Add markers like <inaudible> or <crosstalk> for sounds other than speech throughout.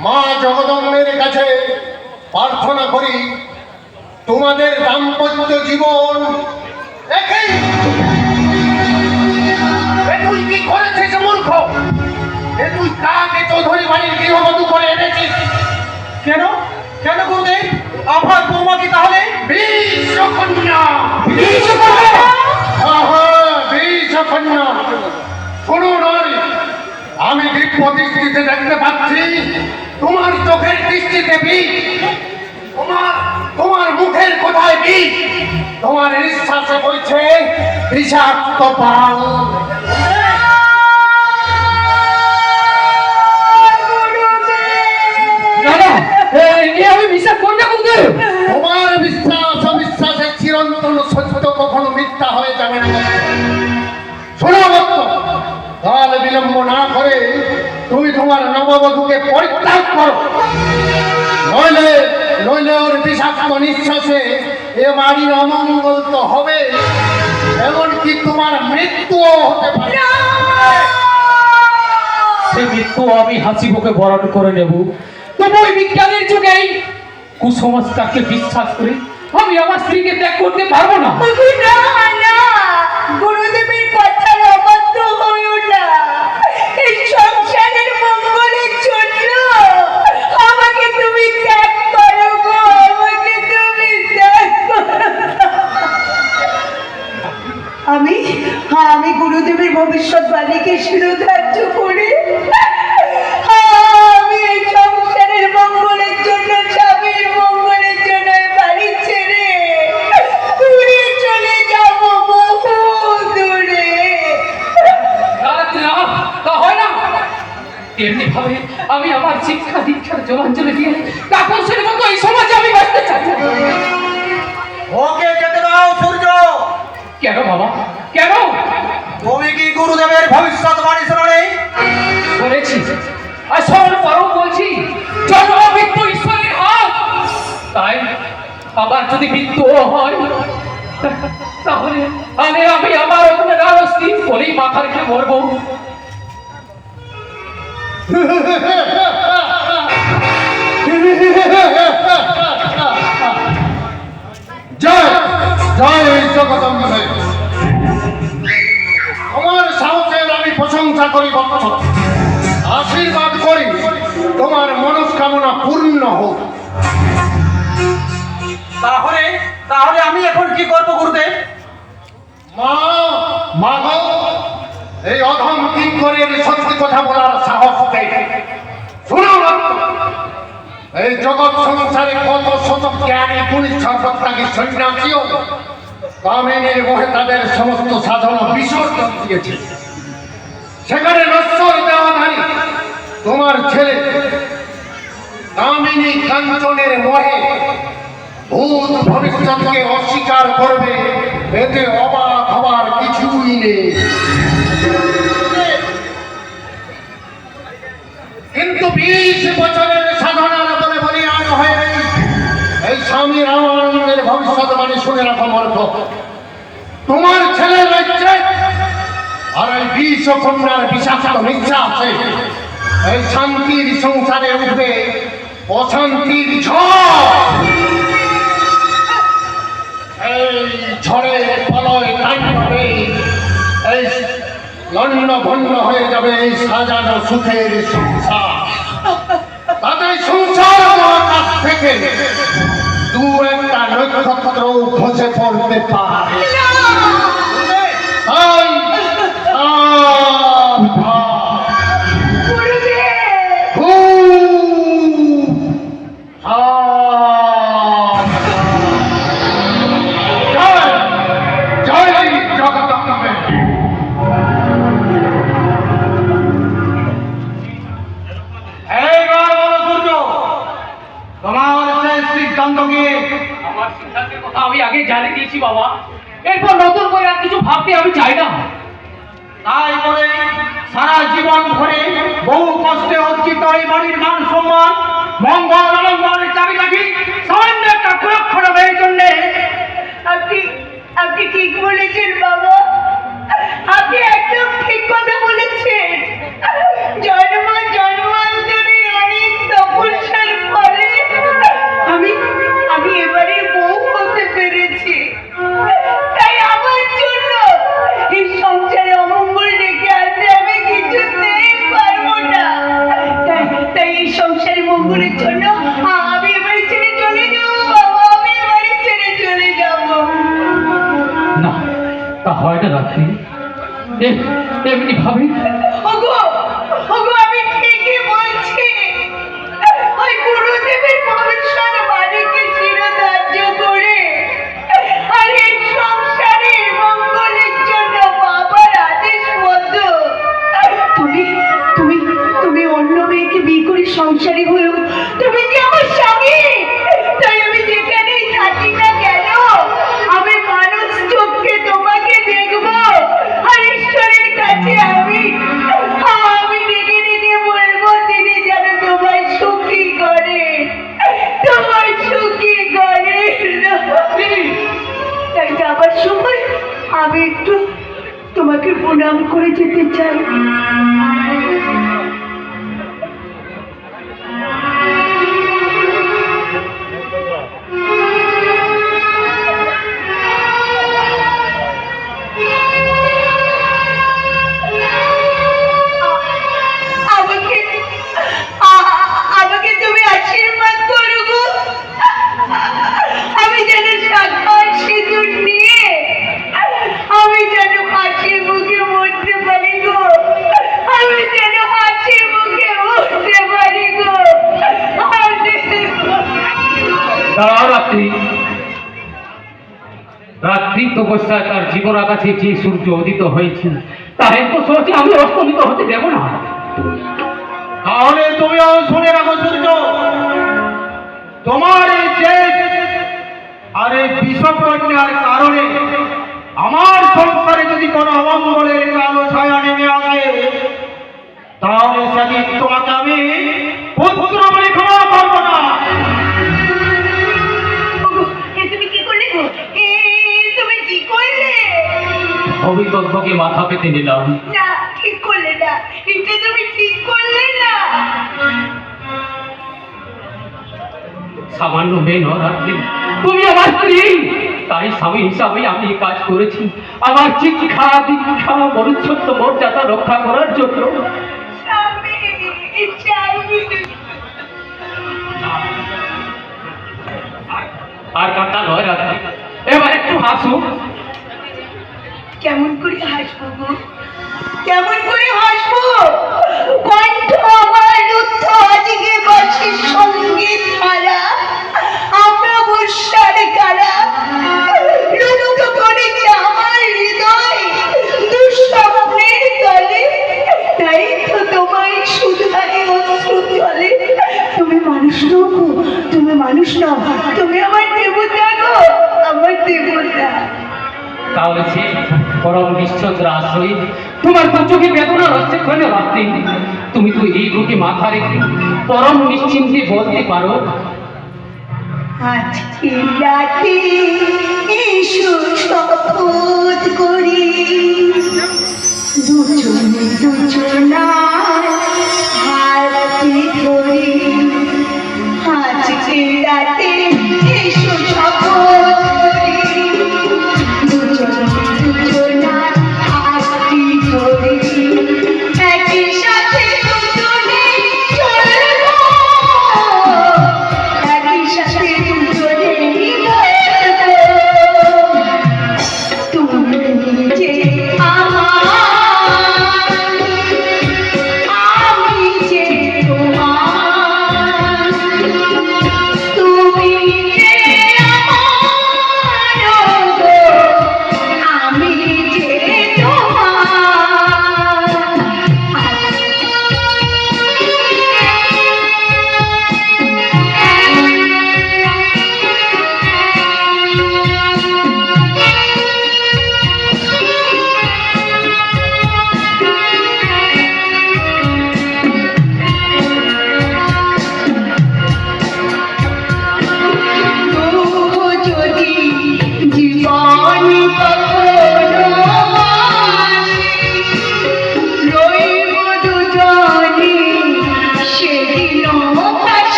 মা জগদম্বের কাছে প্রার্থনা করি তোমাদের দাম্পত্য জীবন একই। তুই কি করেছিস মূর্খ? এ তুই কাকে চৌধুরী বাড়ির গৃহবধূ করে এনেছিস? কেন? কেন গুরুদেব? আমার বৌমা কি তাহলে? বিশ্বকন্যা। বিশ্বকন্যা? আহা, বিশ্বকন্যা। শোনো নারী আমি দিব্য দৃষ্টিতে দেখতে পাচ্ছি তোমার চোখের দৃষ্টিতে তোমার তোমার মুখের কোথায় বিষ তোমার নিঃশ্বাসে বলছে বিষাক্ত পাল। আমি বিশ্বাস করি না গুরুদেব তোমার বিশ্বাস অবিশ্বাসের চিরন্তন সত্য কখনো মিথ্যা হয়ে যাবে না। শোনো ভক্ত কাল বিলম্ব না করে তোমার নববধূকে পরিত্যাগ করো নইলে নইলে ওর বিষাক্ত নিঃশ্বাসে এ বাড়ির অমঙ্গল তো হবে এমনকি তোমার মৃত্যুও হতে পারে সে মৃত্যু আমি হাসি মুখে বরণ করে নেব তবু ওই বিজ্ঞানের যুগেই কুসংস্কারকে বিশ্বাস করে আমি আমার স্ত্রীকে ত্যাগ করতে পারব না না আমি হ্যাঁ আমি গুরুদেবের ভবিষ্যৎবাণীকে শিরোধার্য করে। হ্যাঁ, আমি এই সংসারের মঙ্গলের জন্য স্বামীর মঙ্গলের জন্য বাড়ি ছেড়ে দূরে চলে যাব বহু দূরে। তা হয় না। তেমনি ভাবে আমি আমার শিক্ষা দীক্ষার জলাঞ্জলি দিয়ে কাপড়ের মতো এই সমাজে আমি বাঁচতে চাই। ওকে যেতে দাও সূর্য। কেন বাবা? গুরুদেবের ভবিষ্যৎবাণী শোনো নেই বলেছি আর পরও বলছি জন্ম মৃত্যু ঈশ্বরের হাত। তাই আবার যদি মৃত্যুও হয় তাহলে আমি আমি আমার ওখানে রাজস্তি বলেই মাথা রেখে মরবো। <laughs> করি আশীর্বাদ করি তোমার মনস্কামনা পূর্ণ হোক। তাহলে তাহলে আমি এখন কি করব গুরুদেব? মা মা এই অধম সত্যি কথা বলার সাহস দেয় শুনো এই জগৎ সংসারে কত শত জ্ঞানী পুলিশ সর্বত্যাগী সন্ন্যাসীও কামিনীর মোহে তাদের সমস্ত সাধনা বিসর্জন দিয়েছে। তোমার ছেলে। কামিনী কাঞ্চনের মোহে ভূত ভবিষ্যৎকে অস্বীকার করবে, এতে অবাক হবার কিছুই নেই। কিন্তু বিশ বছরের সাধনার বলে বলিয়ান হয়ে এই স্বামী রামানন্দের ভবিষ্যৎবাণী শুনে রাখো মর্ধ তোমার ছেলের রাজ্যে আর এই বিষ কন্যার বিষাক্ত মিথ্যা আছে এই শান্তির সংসারে উঠবে অশান্তির ঝড়। এই ঝড়ে পলয় তাণ্ডবে এই লন্ড ভণ্ড হয়ে যাবে এই সাজানো সুখের সংসার। তাতে সংসার মহাকাশ থেকে। দু একটা নক্ষত্র খসে পড়তে পারে। তাই শেষ সিদ্ধান্ত কি আমার সিদ্ধান্তের কথা আমি আগে জানিয়ে দিয়েছি বাবা। এরপর নতুন করে আর কিছু ভাবতে আমি চাই না। তাই করে সারা জীবন ধরে বহু কষ্টে অর্জিত এই বাড়ির মান সম্মান মঙ্গল অলঙ্কারের চাবিকাঠি সামান্য একটা কুলক্ষণ এই জন্যে। আপনি আপনি ঠিক বলেছেন বাবা। আপনি একদম ঠিক কথা বলেছেন। জন্ম এমনি ভাবে করে যেতে চাই তপস্যায় তার জীবন আকাশে যে সূর্য উদিত হয়েছে, তার এত সহজে আমি অস্তমিত হতে দেব না। তাহলে তুমিও শুনে রাখো সূর্য। তোমার এই জেদ আর এই বিষকন্যার কারণে আমার সংসারে যদি কোনো অমঙ্গলের কালো ছায়া অভিজ্ঞকে মাথা পেতে নিলাম। না ঠিক করলে না। এটা তুমি ঠিক করলে না। সামান্য মেয়ে নয় রাত্রি তুমি আমার স্ত্রী। তাই স্বামী হিসাবে আমি এই কাজ করেছি। আমার শিক্ষা দীক্ষা মনুষ্যত্ব মর্যাদা রক্ষা করার জন্য। আর কাঁটা নয় রাত্রি এবার একটু হাসুক করে হাসবো? গো কেমন করে হাসবো? কণ্ঠ আমার রুদ্ধ আজকে বসে সংগীত ধারা আমরা বর্ষার কারা লুলুক করেছে আমার হৃদয় দুঃস্বপ্নের তলে তাই তো তোমায় শুধাই অশ্রু চলে তুমি মানুষ নও তুমি মানুষ নও। তুমি আমার দেবতা গো আমার দেবতা। তাহলে পরম নিশ্চন্দ্র আশ্রয়ী। তোমার তো চোখে বেদনা হচ্ছে কেন রাত্রি তুমি তো এই বুকে মাথা রেখে পরম নিশ্চিন্তে বলতে পারো। আজকে আজকে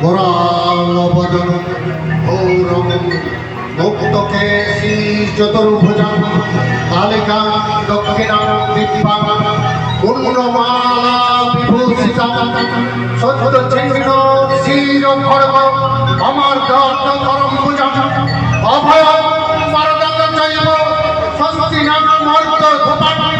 পুরাণবদন গৌরম মুক্তকেশী চতুর্ভুজা কালিকা দক্ষিণা দিব্যা পূর্ণমালা বিভূষিতা সত্য চিহ্ন শির খড়গ আমার দত্ত করম পূজা। অভয় পারদঙ্গ জৈব স্বস্তি নাম মর্ত গোপালিকা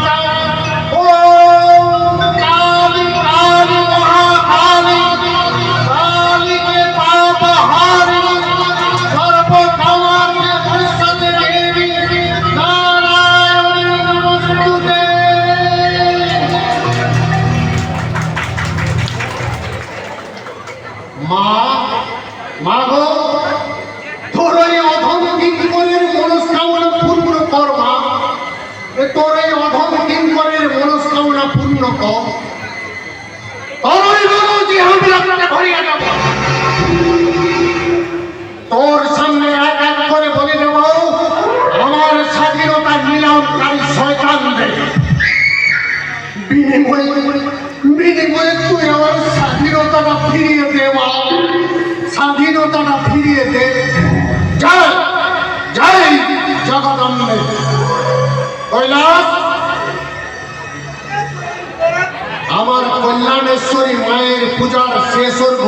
কল্যাণেশ্বরী পূজার শেষ অর্ঘ।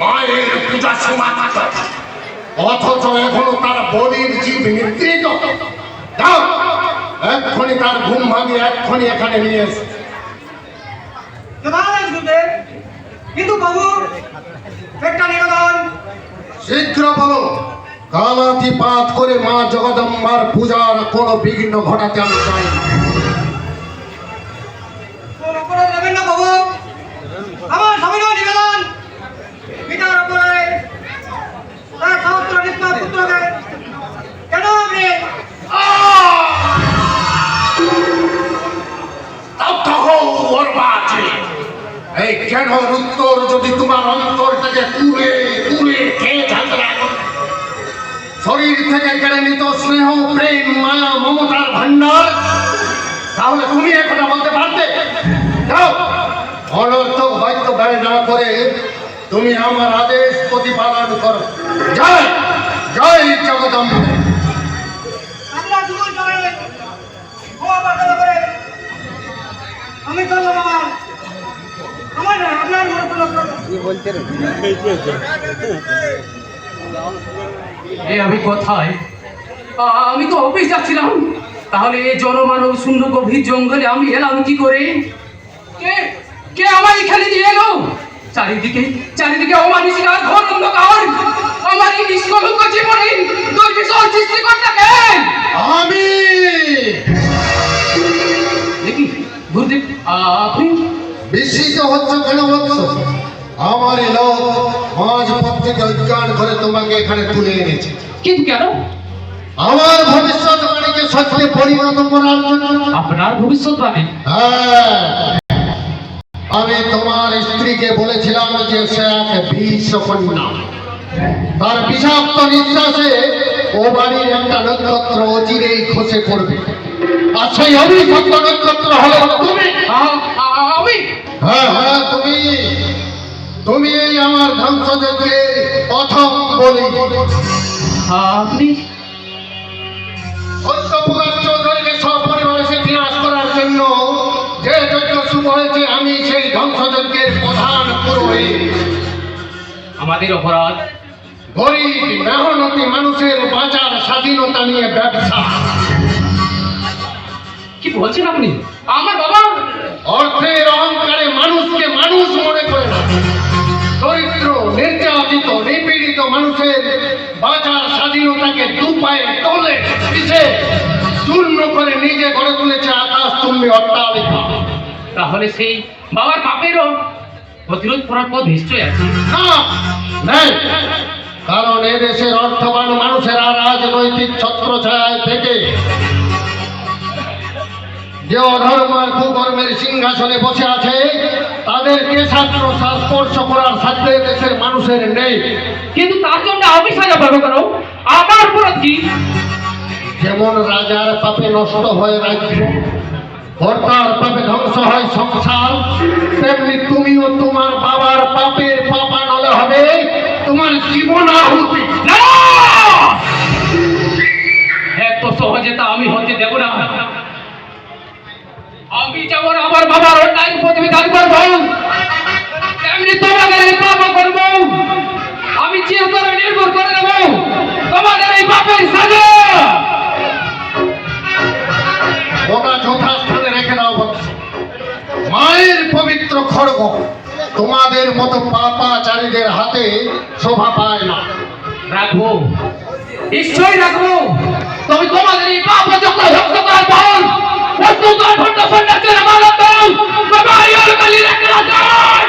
মায়ের পূজা সমাপ্ত। অথচ এখনও তার বলির জীব নিদ্রিত। যাও এক্ষুনি তার ঘুম ভাঙি এক্ষুনি এখানে নিয়ে এসো। কিন্তু বাবু একটা নিবেদন। শীঘ্র বলো। কালাতিপাত করে মা জগদম্বার পূজার কোনো বিঘ্ন ঘটাতে আমি চাই না। কোনো করে নেবেন না বাবু। আমার স্বামীরও নিবেদন। পিতার উপরে। তার সমস্ত নিষ্পাপ পুত্রকে। কেন আপনি। এই কেন উত্তর যদি তোমার অন্তর থেকে শরীর থেকে কেড়ে নিত স্নেহ প্রেম মায়া মমতার ভান্ডার তাহলে তুমি একথা বলতে পারতে? অনর্থক হয়তো ব্যয় না করে তুমি আমার আদেশ প্রতিপালন করো। জয়! জয় জগদম্বে। আমি চললাম আমার। আমার আপনার মনে কোনো এ আমি কোথায়? আমি তো অফিস যাচ্ছিলাম। তাহলে এই জনমানব শূন্য গভীর জঙ্গলে আমি এলাম কি করে? কে কে আমার এখানে দিয়ে এলো? চারিদিকে চারিদিকে অমানুষিকার ঘোর অন্ধকার। আমার এই নিষ্কলঙ্ক জীবনে দুর্বিষহ সৃষ্টি করতে কে আমি! দেখি গুরুদেব আপনি? বিস্মিত হচ্ছে কেন বলছ আমার লোক মাঝ পত্রিকা অজ্ঞান করে তোমাকে এখানে তুলে এনেছে। কিন্তু কেন? আমার ভবিষ্যৎবাণীকে সত্যি পরিণত করার জন্য। আপনার ভবিষ্যৎবাণী হ্যাঁ। আমি তোমার স্ত্রীকে বলেছিলাম যে সে এক বিষ কন্যা। তার বিষাক্ত নিঃশ্বাসে ও বাড়ির একটা নক্ষত্র অচিরেই খসে পড়বে। আর সেই অভিশপ্ত নক্ষত্র হলো তুমি। আমি? হ্যাঁ হ্যাঁ তুমি। তুমি এই আমার ধ্বংসযজ্ঞে প্রথম বলি। আপনি? সত্যপুরাণ চৌধুরীকে সপরিবারে সে বিনাশ করার জন্য যে যজ্ঞ শুরু হয়েছে আমি সেই ধ্বংসযজ্ঞের প্রধান পুরোহিত। আমাদের অপরাধ। গরিব মেহনতি মানুষের বাজার স্বাধীনতা নিয়ে ব্যবসা। কি বলছেন আপনি? আমার বাবা! অর্থের অহংকারে নিজে গড়ে তুলেছে আকাশ তুমি অট্টালিকা। তাহলে সেই বাবার পাপেরও প্রতিরোধ করার পথ নিশ্চয় আছে। কারণ এদেশের অর্থবান মানুষেরা রাজনৈতিক ছত্রছায়ায় থেকে যে অধর্ম আর কুকর্মের সিংহাসনে বসে আছে তাদেরকে ছাত্র স্পর্শ করার সাধ্য দেশের মানুষের নেই। কিন্তু তার জন্য আমি সাজা পাবো কেন? আমার কি যেমন রাজার পাপে নষ্ট হয় রাজ্য কর্তার পাপে ধ্বংস হয় সংসার, তেমনি তুমিও তোমার বাবার পাপের পাপা নলে হবে, তোমার জীবন আহুতি। এত সহজে তা আমি হতে দেব না। আমি যেমন আমার বাবার অন্যায় প্রতিবিধান করব, তেমনি তোমাদের এই পাপ করব। আমি চিরতরে নির্ভর করে দেব তোমাদের এই পাপের সাজা। যথাস্থানে রেখে দাও বৎস। মায়ের পবিত্র খড়গ তোমাদের মতো পাপাচারীদের হাতে শোভা পায় না রাখব নিশ্চয়ই রাখব তবে তোমাদের এই পাপ যত ধ্বংস করার ফল প্রস্তুত ভট্ট সন্ন্যাসের মালা দাও বাবা ইয়ার কালি রেখে রাখায়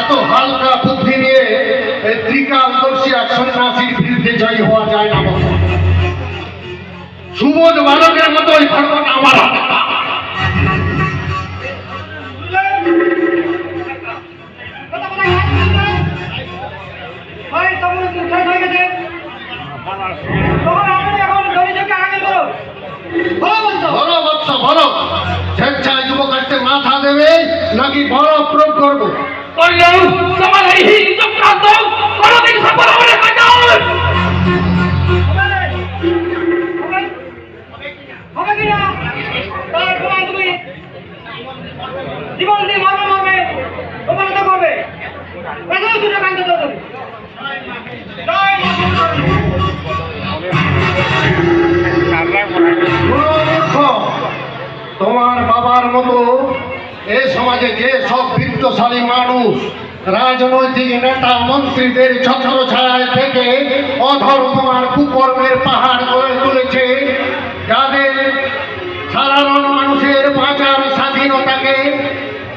এত হালকা বুদ্ধি নিয়ে ত্রিকালদর্শী এক সন্ন্যাসীর বিরুদ্ধে জয়ী হওয়া যায় না। সুবোধ বালকের মতো ওই খড়গটা আমার হয়ে মাথা দেবে নাকি বড় প্রয়োগ করব? তোমার এই হিং চক্রান্ত কোনোদিন সফল হবে না তোমার বাবার মতো এ সমাজে যে সব বৃত্তশালী মানুষ, রাজনৈতিক নেতা, মন্ত্রীদের ছত্র ছায়ায় থেকে অধর্ম আর কুকর্মের পাহাড় গড়ে তুলেছে, যাদের সাধারণ মানুষের বাঁচার স্বাধীনতাকে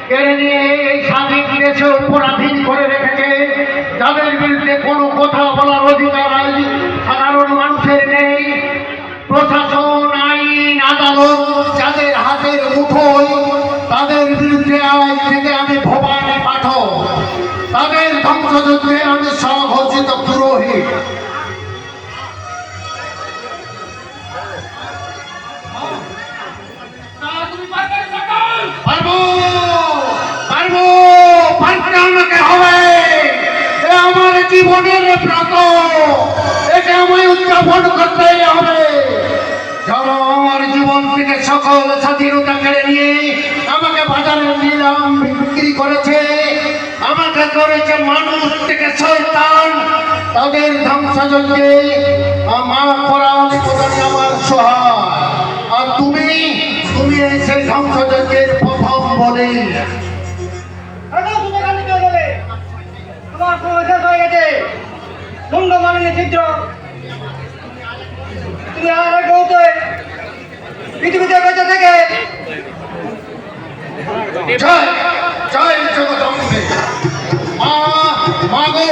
কেড়ে নিয়ে এই স্বাধীন দেশে পরাধীন করে রেখেছে। যাদের বিরুদ্ধে কোনো কথা বলার অধিকার সাধারণ মানুষের নেই। প্রশাসন, আইন, আদালত যাদের হাতের মুঠোয়, তাদের বিরুদ্ধে আজ থেকে আমি ভবানী পাঠক। তাদের ধ্বংসযজ্ঞে আমি স্বঘোষিত পুরোহিত। জীবনের ব্রত এটা আমায় উদযাপন করতেই হবে। আমার জীবন থেকে সকল স্বাধীনতা কেড়ে নিয়ে আমাকে বাজারে নিলাম বিক্রি করেছে। আমাকে করেছে মানুষ থেকে শয়তান। তাদের ধ্বংসযজ্ঞে আমার নিবেদন আমার সহায়। আর তুমি তুমি এই সেই ধ্বংসযজ্ঞের প্রথম বলি। চিত্র তুমি আমার বলতে পৃথিবীতে বেঁচে থেকে। জয় জয় জগদম্বে মা মাগো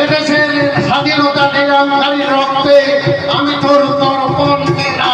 এদেশের স্বাধীনতা নিলামকারী রক্তে আমি তোর তর্পণ না